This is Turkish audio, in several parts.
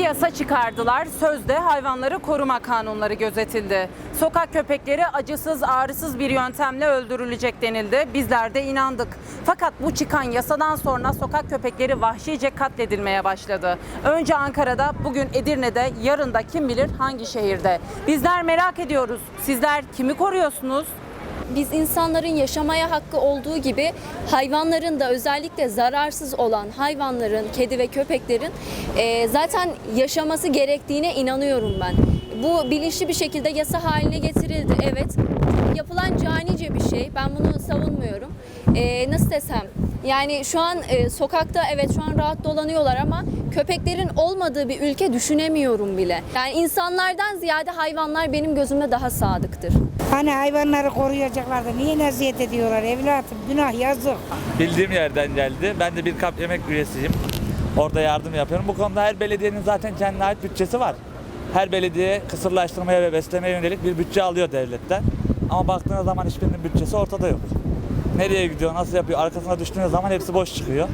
yasa çıkardılar. Sözde hayvanları koruma kanunları gözetildi. Sokak köpekleri acısız, ağrısız bir yöntemle öldürülecek denildi. Bizler de inandık. Fakat bu çıkan yasadan sonra sokak köpekleri vahşice katledilmeye başladı. Önce Ankara'da, bugün Edirne'de, yarın da kim bilir hangi şehirde. Bizler merak ediyoruz. Sizler kimi koruyorsunuz? Biz insanların yaşamaya hakkı olduğu gibi hayvanların da özellikle zararsız olan hayvanların, kedi ve köpeklerin e, zaten yaşaması gerektiğine inanıyorum ben. Bu bilinçli bir şekilde yasa haline getirildi. Evet, yapılan canice bir şey. Ben bunu savunmuyorum. E, nasıl desem? Yani şu an e, sokakta evet şu an rahat dolanıyorlar ama köpeklerin olmadığı bir ülke düşünemiyorum bile. Yani insanlardan ziyade hayvanlar benim gözümde daha sadıktır. Hani hayvanları koruyacaklardı. Niye eziyet ediyorlar evlatım? Günah yazık. bildiğim yerden geldi. Ben de bir kap yemek üyesiyim. Orada yardım yapıyorum. Bu konuda her belediyenin zaten kendine ait bütçesi var. Her belediye kısırlaştırmaya ve beslemeye yönelik bir bütçe alıyor devletten. Ama baktığınız zaman hiçbirinin bütçesi ortada yok. Nereye gidiyor, nasıl yapıyor, arkasına düştüğünüz zaman hepsi boş çıkıyor.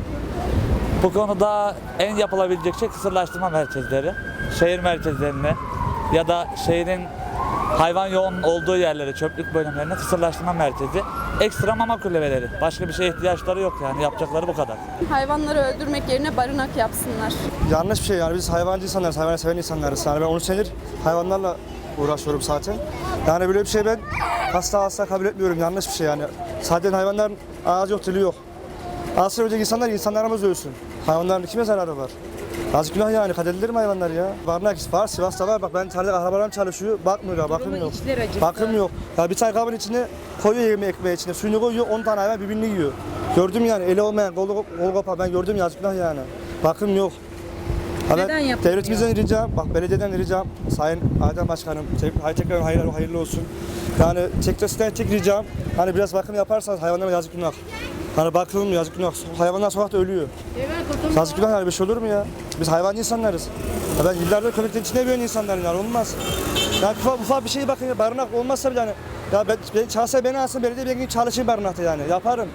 Bu konuda en yapılabilecek şey kısırlaştırma merkezleri. Şehir merkezlerine ya da şehrin hayvan yoğun olduğu yerlere, çöplük bölümlerine kısırlaştırma merkezi. Ekstra mama kulübeleri. Başka bir şeye ihtiyaçları yok yani yapacakları bu kadar. hayvanları öldürmek yerine barınak yapsınlar. Yanlış bir şey yani biz hayvancı insanlarız, hayvanı seven insanlarız. Yani ben 13 senedir hayvanlarla uğraşıyorum zaten. Yani böyle bir şey ben hasta hasta kabul etmiyorum. Yanlış bir şey yani. Zaten hayvanların ağzı yok, dili yok. Asıl ölecek insanlar, insanlarımız ölsün. Hayvanların kime zararı var? Yazık günah yani, kaderilir mi hayvanlar ya? Barınak var, Sivas'ta var. Bak ben tarlada arabalarım çalışıyor, bakmıyor ya, bakım yok. Bakım yok. Ya bir çay kabın içine koyuyor yemeği ekmeği içine, suyunu koyuyor, 10 tane hayvan birbirini yiyor. Gördüm yani, eli olmayan, kolu, kolu kopan ben gördüm yazık günah yani. Bakım yok. Ben Neden yapılmıyor? Devletimizden ricam, bak belediyeden ricam, Sayın Adem Başkanım, tekrar hayırlı, hayırlı olsun. Yani tekrar tek ricam, hani biraz bakım yaparsanız hayvanlara yazık günah. Hani bakılmıyor yazık günah. Hayvanlar sokakta ölüyor. Yazık günah yani bir şey olur mu ya? Biz hayvan insanlarız. Ya ben yıllardır köpeklerin içinde büyüyen insanlarım yani olmaz. Yani ufak, ufak bir şey bakın ya barınak olmazsa bile yani. Ya ben, ben çalışsa beni alsın belediye ben gidip çalışayım barınakta yani yaparım.